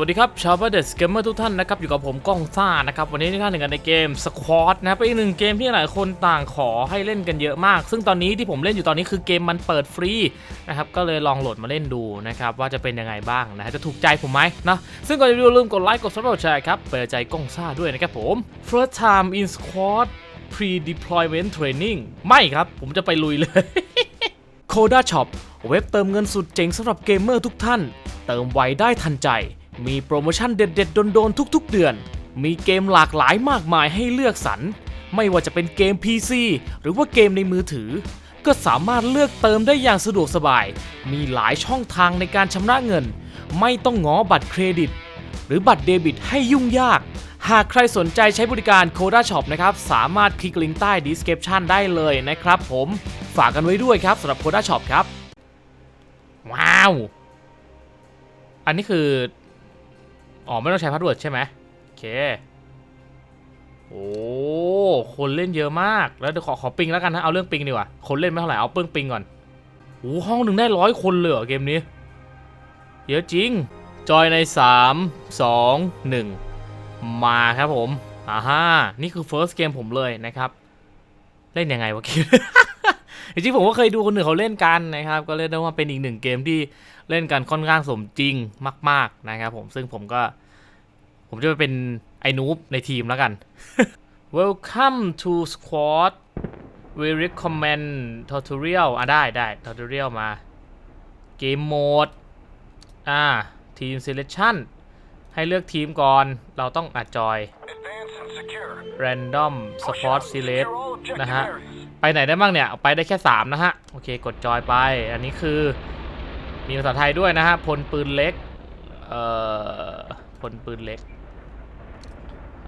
วัสดีครับ ชาวบ้านเดสเกมเมอร์ทุกท่านนะครับ อยู่กับผมก้องซ่านะครับ วันนี้ที่ท่านหนึ่งกันในเกมสควอตนะครับเป็นอีกหนึ่งเกมที่หลายคนต่างขอให้เล่นกันเยอะมาก ซึ่งตอนนี้ที่ผมเล่นอยู่ตอนนี้คือเกมมันเปิดฟรีนะครับ ก็เลยลองโหลดมาเล่นดูนะครับ ว่าจะเป็นยังไงบ้างนะฮะจะถูกใจผมไหมนะ ซึ่งก่อนจะดูลืมกดไลค์กดซับสไครต์ครับเปิดใจก้องซ่าด้วยนะครับผม first time in squad pre deployment training ไม่ครับผมจะไปลุยเลย Coda Shop เว็บเติมเงินสุดเจ๋งสำหรับเกมเมอร์ทุกท่าน เติมไวได้ทันใจ มีโปรโมชั่นเด็ด ๆ โดน ๆ ทุก ๆ เดือน มีเกมหลากหลายมากมายให้เลือกสรร ไม่ว่าจะเป็นเกม PC หรือว่าเกมในมือถือ ก็สามารถเลือกเติมได้อย่างสะดวกสบาย มีหลายช่องทางในการชำระเงิน ไม่ต้องง้อบัตรเครดิต หรือบัตรเดบิตให้ยุ่งยาก หากใครสนใจใช้บริการ Coda Shop นะครับ สามารถคลิกลิงก์ใต้ description ได้เลยนะครับผมฝากกันไว้ด้วยครับสำหรับ Coda Shop ครับ ว้าว อันนี้คือ อ๋อ ไม่ต้องใช้พาสเวิร์ดใช่ไหมโอเค โอ้ คนเล่นเยอะมาก แล้วเดี๋ยวขอขอปิงแล้วกันนะ เอาเรื่องปิงดีกว่า คนเล่นไม่เท่าไหร่ เอาเปิ้งปิงก่อนโอ้ห้องหนึ่งได้ร้อยคนเลยเหรอเกมนี้ เยอะจริง จอยใน 3 2 1 มาครับผมอ่าฮะนี่คือ first เกมผมเลยนะครับ เล่นยังไงวะเกม จริงๆผมก็เคยดูคนอื่นเขาเล่นกันนะครับ ก็เรียกได้ว่าเป็นอีกหนึ่งเกมที่เล่นกันค่อนข้างสมจริงมาก ๆนะครับ ผมซึ่งผมก็ ผมจะไปเป็นไอ้นูบในทีมแล้วกัน Welcome to squad we recommend tutorial อะได้ได้ tutorial มาเกมโหมดอ่าทีม selection ให้เลือกทีมก่อน เราต้องอัดจอย Advance and secure. random Push squad out and select secure all objective นะฮะ areas. ไปไหนได้บ้างเนี่ย ไปได้แค่ 3 นะฮะ โอเค กดจอยไป อันนี้คือ มีภาษาไทยด้วยนะฮะ พลปืนเล็ก เอ่อ พลปืนเล็ก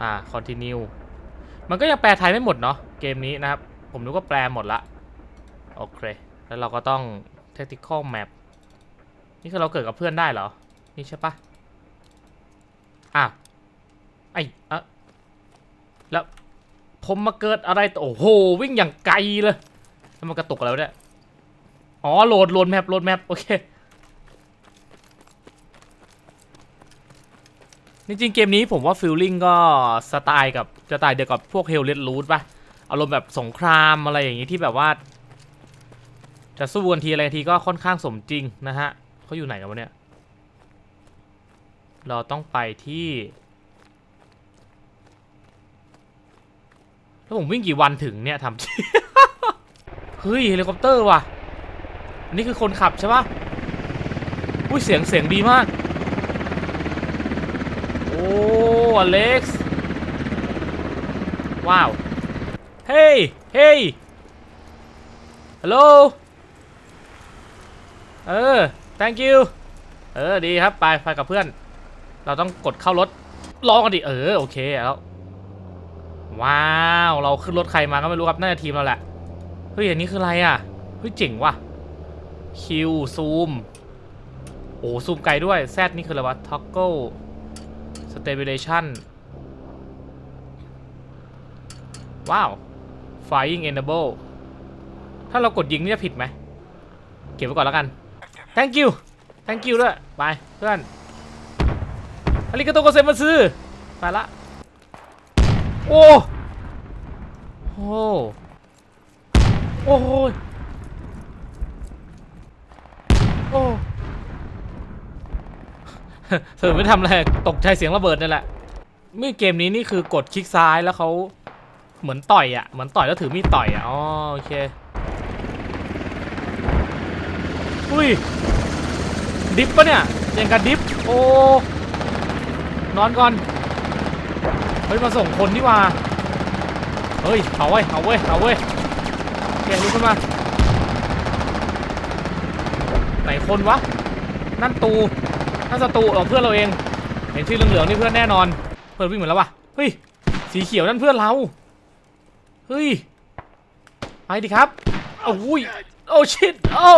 อ่า continue มันก็ยังแปลไทยไม่หมดเนาะ เกมนี้นะครับ ผมนึกว่าแปลหมดละ โอเค แล้วเราก็ต้อง tactical map นี่คือเราเกิดกับเพื่อนได้เหรอ นี่ใช่ปะอะไอ้อะแล้ว ผมมาเกิดอะไรโอ้โหวิ่งอย่างไกลเลยแล้วมันกระตุกอะไรวเนี่ยอ๋อโหลดโหลดแมปโหลดแมปโอเคจริงๆเกมนี้ผมว่าฟิลลิ่งก็สไตล์กับสไตล์เดียวกับพวกเฮลเลดรูทป่ะอารมณ์แบบสงครามอะไรอย่างนี้ที่แบบว่า จะสู้กันทีอะไรทีก็ค่อนข้างสมจริงนะฮะเขาอยู่ไหนกันวะเนี่ย เราต้องไปที่ แล้วผมวิ่งกี่วันถึงเนี่ยทำ เฮ้ยเฮลิคอปเตอร์ว่ะ อันนี้คือคนขับใช่ปะอุ้ยเสียงเสียงดีมาก โอ้อเล็กซ์ ว้าว เฮ้ย เฮ้ย ฮัลโหล เออ thank you เออ ดีครับ ไป ไปกับเพื่อน เราต้องกดเข้ารถรอกันดิ เออ โอเคแล้ว ว้าว เราขึ้นรถใครมาก็ไม่รู้ครับน่าจะทีมเราแหละเฮ้ยอันนี้คืออะไรอะเฮ้ยเจ๋งว่ะคิวซูมโอ้ซูมไกลด้วยแซดนี่คืออะไรวะ toggle stabilization ว้าว flying enable ถ้าเรากดยิงนี่จะผิดไหม เก็บไว้ก่อนแล้วกัน thank you thank you ด้วย ไป เพื่อนอาริกาโตโกเซมาซึไปละ โอ้โอ้โอ้โหยโอ้เธอไม่ทำอะไรตกใจเสียงระเบิดนั่นแหละเมื่อเกมนี้นี่คือกดคลิกซ้ายแล้วเขาเหมือนต่อยอะ เหมือนต่อยแล้วถือมีดต่อยอะ อ๋อโอเค อุ้ย ดิฟปะเนี่ยยังกับดิฟ โอ้ นอนก่อน เฮ้ยมาส่งคนที่ว่าเฮ้ยเอาเว้ยเอาเว้ยเอาเว้ยโอเคลุกขึ้นมาไหนคนวะนั่นตูนั่นศัตรูของเพื่อนเราเอง เห็นที่เหลืองๆนี่เพื่อนแน่นอน เพื่อนวิ่งเหมือนแล้ววะเฮ้ยสีเขียวนั่นเพื่อนเราเฮ้ยไปดิครับโอ้ยโอ้ชิตโอ้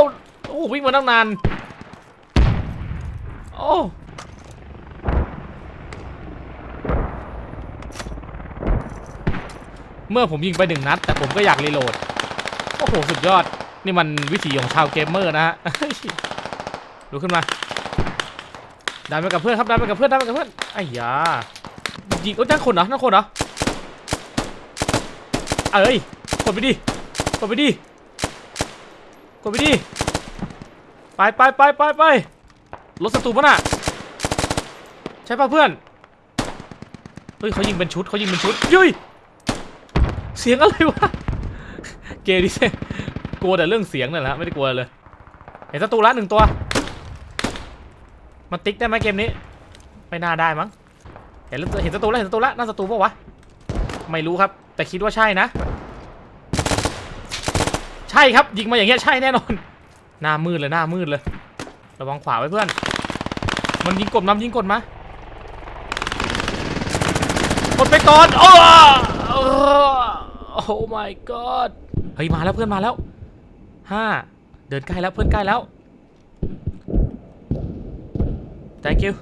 โอ้วิ่งมาตั้งนานโอ้ เมื่อผมยิงไปหนึ่งนัด แต่ผมก็อยากรีโหลด โอ้โห สุดยอด นี่มันวิถีของชาวเกมเมอร์นะฮะดูขึ้นมาดันไปกับเพื่อนครับดันไปกับเพื่อนดันไปกับเพื่อนไอ้ยายิงโอ้ยนั่นคนเหรอนั่นคนเหรอเอ้ยกดไปดิกดไปดิกดไปดิไปไปไปไปไปรถศัตรูปะน่ะใช่ป่ะเพื่อนเฮ้ยเขายิงเป็นชุดเขายิงเป็นชุดยุ้ย เสียงอะไรวะ เกย์ดิเซกลัวแต่เรื่องเสียงนั่นแหละไม่ได้กลัวเลย เห็นศัตรูละหนึ่งตัว มันติ๊กได้ไหมเกมนี้ ไม่น่าได้มั้ง เห็นแล้วเห็นศัตรูแล้วเห็นศัตรูแล้วน่าศัตรูปะวะ ไม่รู้ครับ แต่คิดว่าใช่นะ ใช่ครับยิงมาอย่างเงี้ยใช่แน่นอน หน้ามืดเลยหน้ามืดเลย ระวังขวาไว้เพื่อน มันยิงกดน้ำยิงกดมากดไปก่อนโอ้ อ้ my god เฮ้ยมาแล้วเพื่อนมาแล้วห้าเดินใกล้แล้วเพื่อนใกล้แล้ว thank you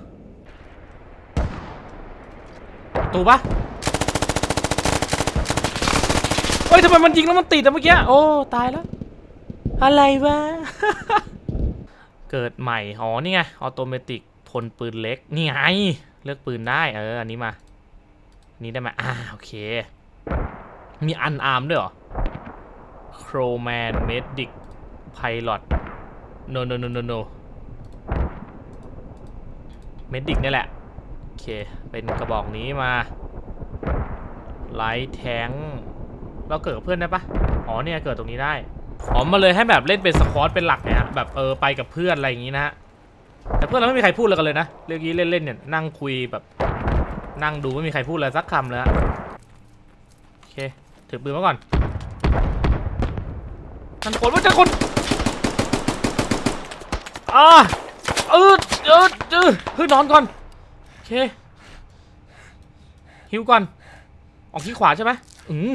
ตูปะเฮ้ยทำไมมันยิงแล้วมันติดอะเมื่อกี้ โอ้ ตายแล้ว อะไรวะ เกิดใหม่ อ๋อ นี่ไง ออโตเมติกพลปืนเล็ก นี่ไง เลือกปืนได้ เออ อันนี้มานนี้ได้ไหมอ่า โอเค มีอันอาร์มด้วยเหรอโครแมนเมดิกไพลอต no no no no no เมดิกนี่แหละ โอเค เป็นกระบอกนี้มาไลท์แทงเราเกิดกับเพื่อนได้ปะอ๋อเนี่ยเกิดตรงนี้ได้อ๋อมาเลยให้แบบเล่นเป็นสควอตเป็นหลักเนี่ยฮะแบบเออไปกับเพื่อนอะไรอย่างงี้นะฮะแต่เพื่อนเราไม่มีใครพูดอะไรกันเลยนะเรื่องนี้เล่นๆเนี่ยนั่งคุยแบบ นั่งดูไม่มีใครพูดอะไรสักคำเลยฮะโอเค ถือปืนมาก่อนมันคนว่าจะคนอ่าเออเออเออเฮ้ยนอนก่อน โอเคหิวก่อน ออกที่ขวาใช่ไหมอืม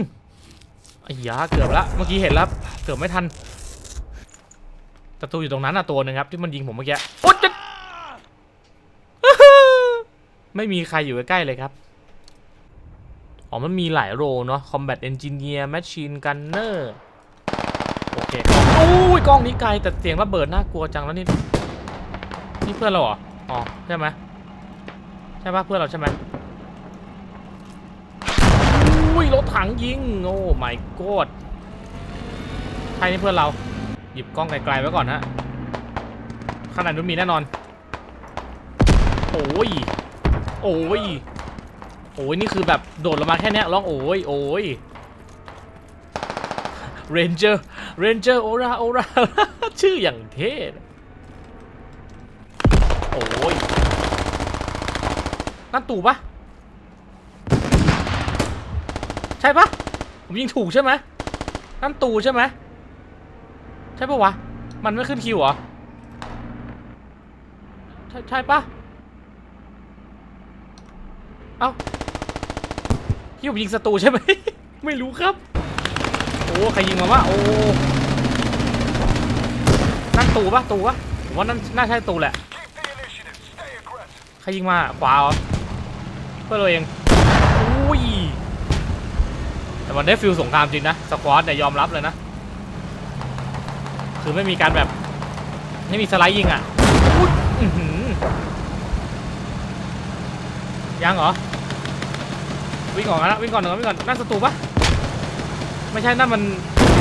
ไอ้ยาเกือบละ เมื่อกี้เห็นแล้ว เกือบไม่ทันศัตรูอยู่ตรงนั้นน่ะตัวหนึ่งครับที่มันยิงผมเมื่อกี้โอ๊ยจะไม่มีใครอยู่ใกล้ๆเลยครับ อ๋อ มันมีหลายโรเนาะ Combat Engineer Machine Gunner โอเคโอ้ยกล้องนี้ไกลแต่เสียงระเบิดน่ากลัวจังแล้วนี่ นี่เพื่อนเราเหรอ อ๋อ ใช่ไหมใช่ปะเพื่อนเราใช่ไหมอุ้ยรถถังยิง โอ้ my god ใช่นี่เพื่อนเรา หยิบกล้องไกลๆไว้ก่อนฮะขนาดนู้นมีแน่นอน โอ้ย โอ้ย โอ้ยนี่คือแบบโดดลงมาแค่นี้ร้องโอ้ยโอ้ยเรนเจอร์เรนเจอร์โอราโอราชื่ออย่างเท่โอ้ยนั่นตู่ปะใช่ปะผมยิงถูกใช่ไหมนั่นตู่ใช่ไหมใช่ปะวะ มันไม่ขึ้นคิวเหรอ ใช่ใช่ปะเอ้า ที่ผมยิงศัตรูใช่ไหม ไม่รู้ครับ โอ้ใครยิงมาวะโอ้นั่นตูปะตูปะผมว่านั่นน่าใช่ตูแหละใครยิงมาขวาเหรอเพื่อเราเองอุ้ยแต่มันได้ฟิลสงครามจริงนะสควอตเนี่ยยอมรับเลยนะคือไม่มีการแบบไม่มีสไลด์ยิงอะยังเหรอ วิ่งก่อนนะวิ่งก่อนหนึ่งวิ่งก่อนนั่นศัตรูปะไม่ใช่นั่นมัน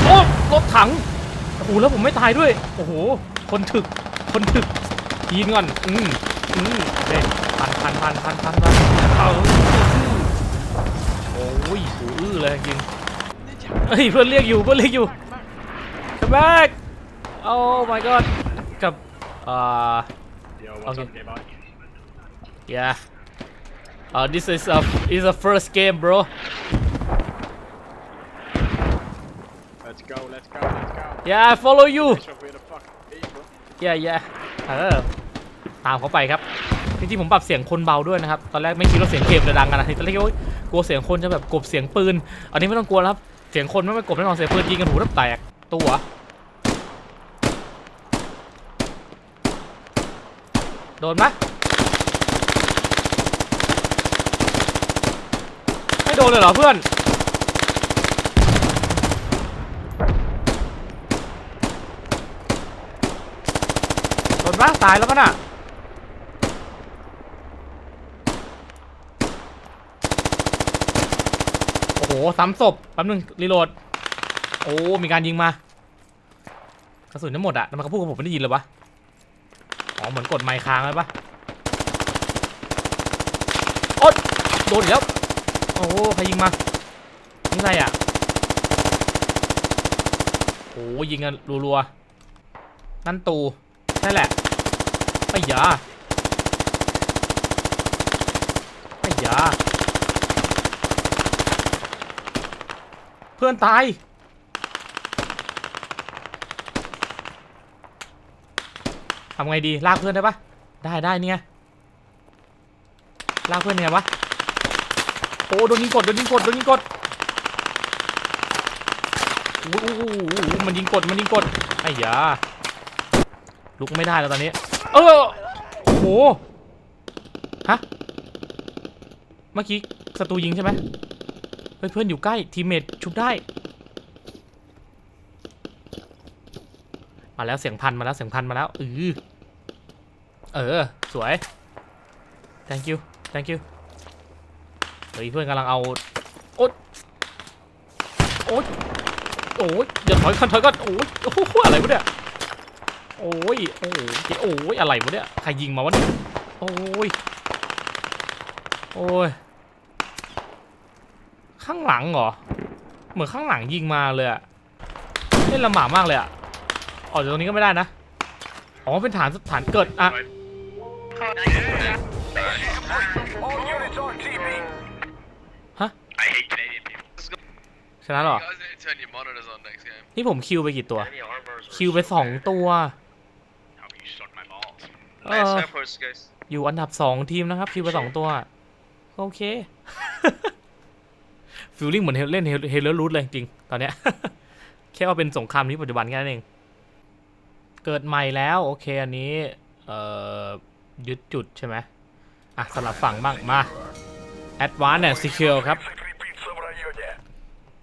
โอ้รถถังโอ้โหแล้วผมไม่ตายด้วยโอ้โหคนถึกคนถึกยิงก่อนอืมอืมเด็พันพันพันพันพันพันเอาโอ้ยหูอื้อเลยจริงเฮ้ยเพื่อนเรียกอยู่เพื่อนเรียกอยู่ come back oh my god กับอ่า Yo, what's Okay. up, gay boy? yeah uh this is a is a first game bro Let's go, let's go, let's go. yeah I follow you Show where the fuck are you, bro? อย่าอย่าเออตามเขาไปครับ จริงๆผมปรับเสียงคนเบาด้วยนะครับ ตอนแรกไม่คิดว่าเสียงเกมจะดังขนาดนี้ตอนแรกคิดว่ากลัวเสียงคนจะแบบกลบเสียงปืน อันนี้ไม่ต้องกลัวแล้วครับ เสียงคนไม่ไม่กลบแน่นอนเสียงปืนยิงกันหูแทบแตก ตัวโดนไหม นเลยเหรอเพื่อนโดนบ้าตายแล้วก็น่ะโอ้โหซ้ำศพแป๊บนึงรีโหลด โอ้ มีการยิงมากระสุนทั้งหมดอะทำไมเขาพูดกับผมไม่ได้ยินเลยวะ อ๋อ เหมือนกดไมค์ค้างเลยปะอ๊ยโดนอีกแล้ว โอ้ใครยิงมา นี่อะไรอะโอ้ยิงกันรัวๆ นั่นตูใช่แหละไอ้ยาไอ้ยาเพื่อนตายทำไงดี ลากเพื่อนได้ปะได้ได้เนี่ย ลากเพื่อนยังไงวะ อ้โดนยิงกดโดนยิงกดโดนยิงกดโอ้โหโอ้โหมันยิงกดมันยิงกดไอ้ยาลุกไม่ได้แล้วตอนนี้ เออโอ้โหฮะเมื่อกี้ศัตรูยิงใช่ไหมเฮ้ยเพื่อนอยู่ใกล้ทีมเมทชุบได้มาแล้วเสียงพันมาแล้วเสียงพันมาแล้วเออเออ สวย thank you thank you เฮ้ยเพื่อนกำลังเอาโอ๊ยโอ๊ยโอ๊ยเดี๋ยวถอยก่อนถอยก่อนโอ๊ยโอ้โหอะไรวะเนี่ยโอ้ยโอ้ยโอ้ยอะไรวะเนี่ยใครยิงมาวะเนี่ยโอ้ยโอ้ยข้างหลังเหรอเหมือนข้างหลังยิงมาเลยอะเล่นลำบากมากเลยอะออกจากตรงนี้ก็ไม่ได้นะอ๋อเป็นฐานฐานเกิดอะ นะเหรอ You guys need to turn your monitors on next game. นี่ผมคิวไปกี่ตัว Any armors คิวไปสองตัว How about you suck my balls? เออ first, guys. อยู่อันดับสองทีมนะครับ คิวไปสองตัว โอเคฟิลลิ่งเหมือนเล่นเฮลเลอร์รูทเลยจริงๆตอนเนี้ย แค่ว่าเป็นสงครามที่ปัจจุบันแค่นั้นเอง เกิดใหม่แล้ว โอเค อันนี้ เอ่อ ยึดจุดใช่ไหมอะสลับฝั่งบ้างมา Advance and Secure ครับ Basically beat someone you're dead.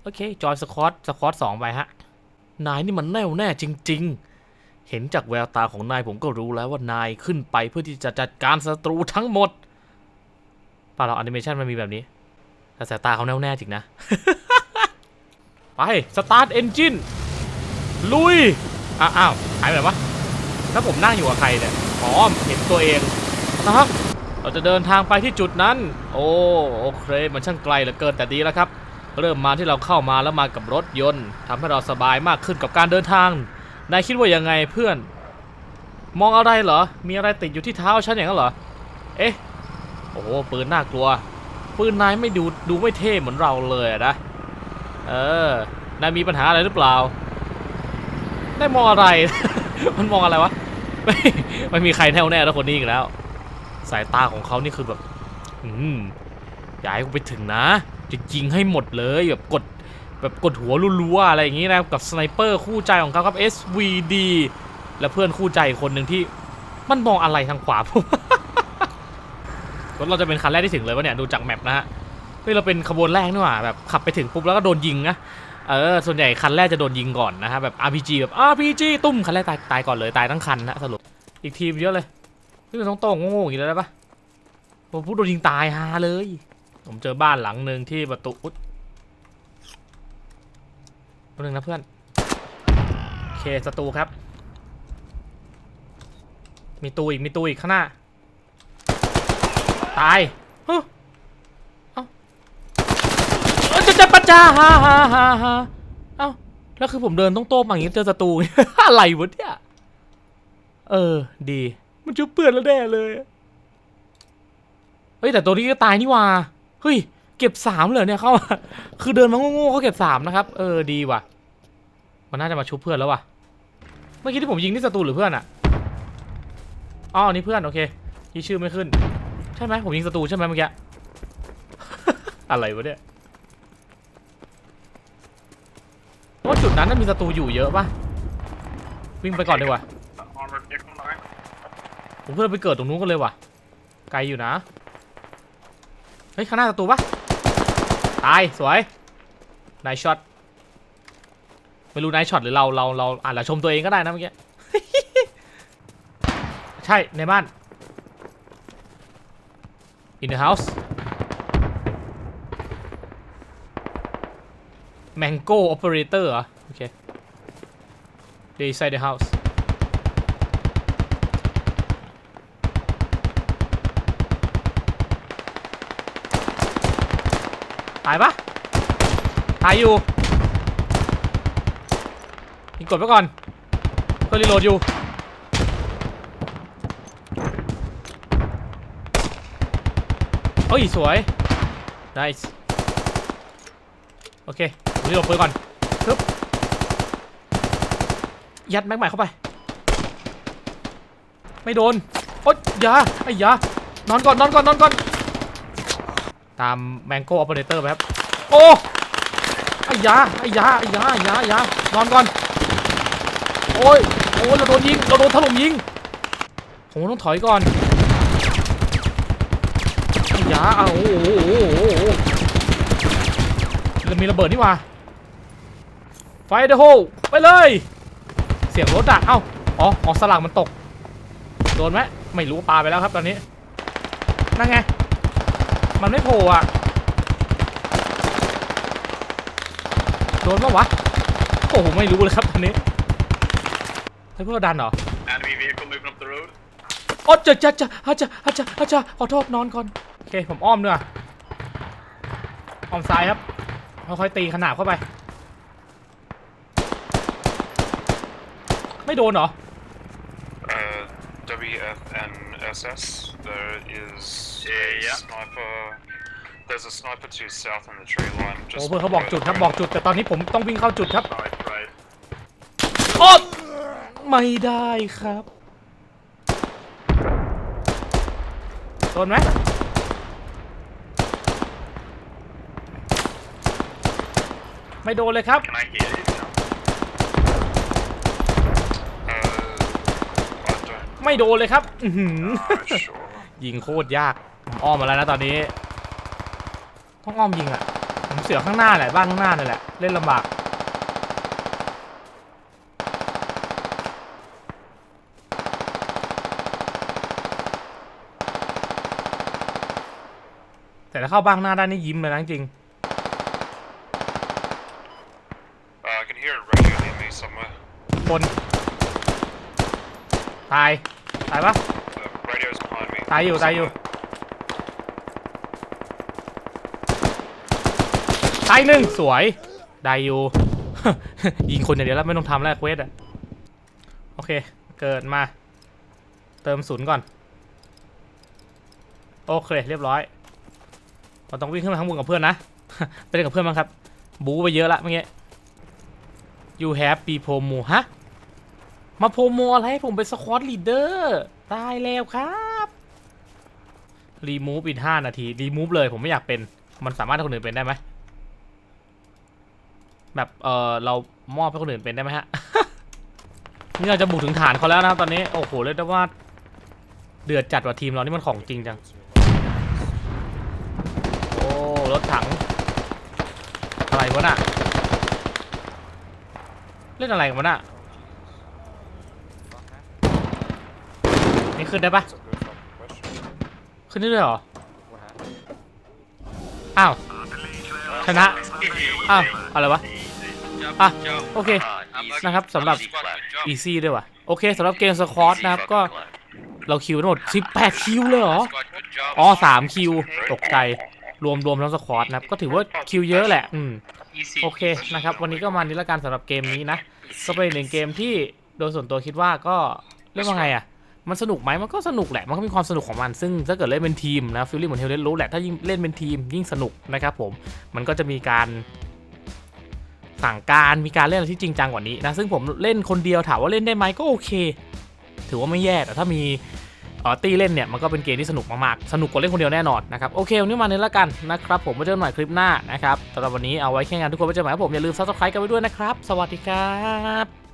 โอเค จอยสคอตสคอตสองไปฮะ นายนี่มันแน่วแน่จริง ๆ เห็นจากแววตาของนายผมก็รู้แล้วว่านายขึ้นไปเพื่อที่จะจัดการศัตรูทั้งหมดป่าเราแอนิเมชันมันมีแบบนี้ แต่สายตาเขาแน่วแน่จริงนะ ไปสตาร์ทเอนจินลุย อ้าวอ้าวหายไปไหนวะถ้าผมนั่งอยู่กับใครเนี่ยอ๋อเห็นตัวเองนะครับ เราจะเดินทางไปที่จุดนั้น โอ้โอเค มันช่างไกลเหลือเกินแต่ดีแล้วครับ เริ่มมาที่เราเข้ามาแล้วมากับรถยนต์ทำให้เราสบายมากขึ้นกับการเดินทาง นายคิดว่ายังไงเพื่อน มองอะไรเหรอ มีอะไรติดอยู่ที่เท้าฉันอย่างนั้นเหรอ เอ๊ะ โอ้โหปืนน่ากลัว ปืนนายไม่ดูดูไม่เท่เหมือนเราเลยนะ เออ นายมีปัญหาอะไรหรือเปล่า ได้มองอะไร มันมองอะไรวะ ไม่ไม่มีใครแน่วแน่แล้วคนนี้อีกแล้ว สายตาของเขานี่คือแบบ อืมอย่าให้กูไปถึงนะ จะยิงให้หมดเลยแบบกดแบบกดหัวรัวๆอะไรอย่างงี้นะกับสไนเปอร์คู่ใจของเขาครับ SVD และเพื่อนคู่ใจอีกคนหนึ่งที่มันมองอะไรทางขวาผมรถเราจะเป็นคันแรกที่ถึงเลยวะเนี่ยดูจากแมปนะฮะเฮ้ยเราเป็นขบวนแรกนี่หว่าแบบขับไปถึงปุ๊บแล้วก็โดนยิงนะเออส่วนใหญ่คันแรกจะโดนยิงก่อนนะฮะแบบ RPG แบบ RPG ตุ้มคันแรกตายตายก่อนเลยตายทั้งคันนะสรุปอีกทีมเยอะเลยนี่มันต้องโต้งโง่ๆอย่างนี้แล้วได้ปะผมพูดโดนยิงตายฮาเลย ผมเจอบ้านหลังหนึ่งที่ประตูอุ๊ยตัวหนึ่งนะเพื่อน โอเคศัตรูครับ มีตูอีก มีตูอีกข้างหน้า ตายเฮ้เอ้าเอ้าจะจะปะจ้าฮ่าฮ่าฮ่าฮ่าเอ้า แล้วคือผมเดินต้องโต้มาอย่างนี้เจอศัตรูอะไรวะเนี่ย เออ ดี มันจะเปื่อนแล้วแน่เลยเฮ้ยแต่ตัวนี้ก็ตายนี่ว่า เฮ้ย เก็บสามเลยเนี่ยเขาคือเดินมาโง่ๆเขาเก็บสามนะครับ เออดีว่ะ มันน่าจะมาชุบเพื่อนแล้วว่ะ เมื่อกี้ที่ผมยิงนี่ศัตรูหรือเพื่อนอะอ๋อนี่เพื่อนโอเคยี่ชื่อไม่ขึ้น ใช่ไหมผมยิงศัตรูใช่ไหมเมื่อกี้ อะไรวะเนี่ยเพราะว่าจุดนั้นน่ะมีศัตรูอยู่เยอะปะวิ่งไปก่อนดีกว่าผมเพื่อนไปเกิดตรงนู้นกันเลยว่ะ ไกลอยู่นะ เฮ้ย ข้างหน้าศัตรูปะตาย สวยนายช็อตไม่รู้นายช็อตหรือเราเราเราอ่านเราชมตัวเองก็ได้นะเมื่อกี้ ใช่ ในบ้าน in the house Mango Operator เหรอ โอเค They inside the house ายปะตายอยู่ยิงกดไว้ก่อนเพื่อรีโหลดอยู่เฮ้ยสวย nice โอเครีโหลดปืนก่อนปึ๊บยัดแม็กใหม่เข้าไป ไม่โดนโอ๊ยอยาไอ้ยานอนก่อนนอนก่อนนอนก่อน ตามแมงโก้ออปเปอเรเตอร์แบบโอ้ไอ้ยาไอ้ยาไอ้ยาไอ้ยาไอ้ยานอนก่อน โอ้ย โอ้ยเราโดนยิง เราโดนถล่มยิง ผมต้องถอยก่อนไอ้ยาอ้าวโอ้โหเรามีระเบิดนี่ว่าไฟเดอะโฮไปเลย เสียงรถอะเอ้า อ๋อ อ๋อ สลักมันตก โดนไหมไม่รู้ปลาไปแล้วครับตอนนี้ นั่นไง มันไม่โผล่อะโดนปะวะโอ้โหไม่รู้เลยครับตอนนี้เฮ้ยพวกเราดันเหรอ Enemy vehicle moving up the road. โอ๊ยจะจะจะอาจะอาจะอาจะขอโทษนอนก่อน โอเค ผมอ้อมเนื้ออ้อมซ้ายครับค่อยๆตีขนาบเข้าไป ไม่โดนเหรอ Uh, WFNSS, there is Yeah, a yeah. sniper. There's a sniper to your south on the tree line. โอ้ Just เพื่อนเขาบอกจุดครับบอกจุด แต่ตอนนี้ผมต้องวิ่งเข้าจุดครับ Right, right. โอ๊ยไม่ได้ครับโดนไหมไม่โดนเลยครับ Can I hear you? No. Uh, I don't. ไม่โดนเลยครับ อือหือ Uh, sure. ยิงโคตรยากผมอ้อมมาแล้วนะตอนนี้ ต้องอ้อมยิงอะ่ะผมเสือข้างหน้าแหละบ้านข้างหน้านี่แหละเล่นลำบากแต่ถ้าเข้าบ้านข้างหน้าได้นี่ยิ้มเลยนะจริง Uh, I can hear a radio near me somewhere. บนตาย ตายปะ The radio's behind me. ตายอยู่ตายอยู่ตายหนึ่งสวยได้อยู่ ยิงคนอย่างเดียวแล้วไม่ต้องทำแล้วเควสอะโอเค เกิดมา เติมศูนย์ก่อน โอเค เรียบร้อยเราต้องวิ่งขึ้นมาข้างบนกับเพื่อนนะ ไปเล่นกับเพื่อนบ้างครับ บูไปเยอะละเมื่อกี้ you have be promo ฮะ มาโปรโมอะไรให้ผมเป็นสควอตลีดเดอร์ตายแล้วครับ รีมูฟอีกห้านาที รีมูฟเลยผมไม่อยากเป็น มันสามารถให้คนอื่นเป็นได้ไหม แบบ เออเรามอบให้คนอื่นเป็นได้ไหมฮะ นี่เราจะบุกถึงฐานเขาแล้วนะครับตอนนี้ โอ้โห เรียกได้ว่า เดือดจัดว่าทีมเรานี่มันของจริงจัง โอ้ รถถัง อะไรวะน่ะ เล่นอะไรกันวะน่ะ นี่ขึ้นได้ปะ ขึ้นได้ด้วยเหรอ อ้าว ชนะ อ้าว อะไรวะ อะ โอเค นะครับสำหรับ easy ด้วยว่ะ โอเคสำหรับเกมสควอตนะครับก็เราคิวทั้งหมด 18 คิวเลยเหรอ อ๋อ3คิว ตกใจ รวมรวมทั้งสควอตนะครับ ก็ถือว่าคิวเยอะแหละ อืม โอเคนะครับ วันนี้ก็มานี้ละกันสำหรับเกมนี้นะ ก็เป็นหนึ่งเกมที่โดยส่วนตัวคิดว่าก็เรียกว่าไงอะ มันสนุกไหมมันก็สนุกแหละ มันก็มีความสนุกของมัน ซึ่งถ้าเกิดเล่นเป็นทีมนะฟิลลิ่งเหมือนเฮลเลนรู้แหละ ถ้ายิ่งเล่นเป็นทีมยิ่งสนุกนะครับผม มันก็จะมีการสั่งการมีการเล่นอะไรที่จริงจังกว่านี้นะ ซึ่งผมเล่นคนเดียวถามว่าเล่นได้ไหมก็โอเค ถือว่าไม่แย่ แต่ถ้ามีออตีเล่นเนี่ยมันก็เป็นเกมที่สนุกมากๆ สนุกกว่าเล่นคนเดียวแน่นอนนะครับโอเควันนี้มาเน้นละกันนะครับผมไว้เจอกันใหม่คลิปหน้านะครับสำหรับวันนี้เอาไว้แค่งานทุกคนไว้เจอกันใหม่ครับผมอย่าลืมซับสไครต์กันไว้ด้วยนะครับ สวัสดีครับ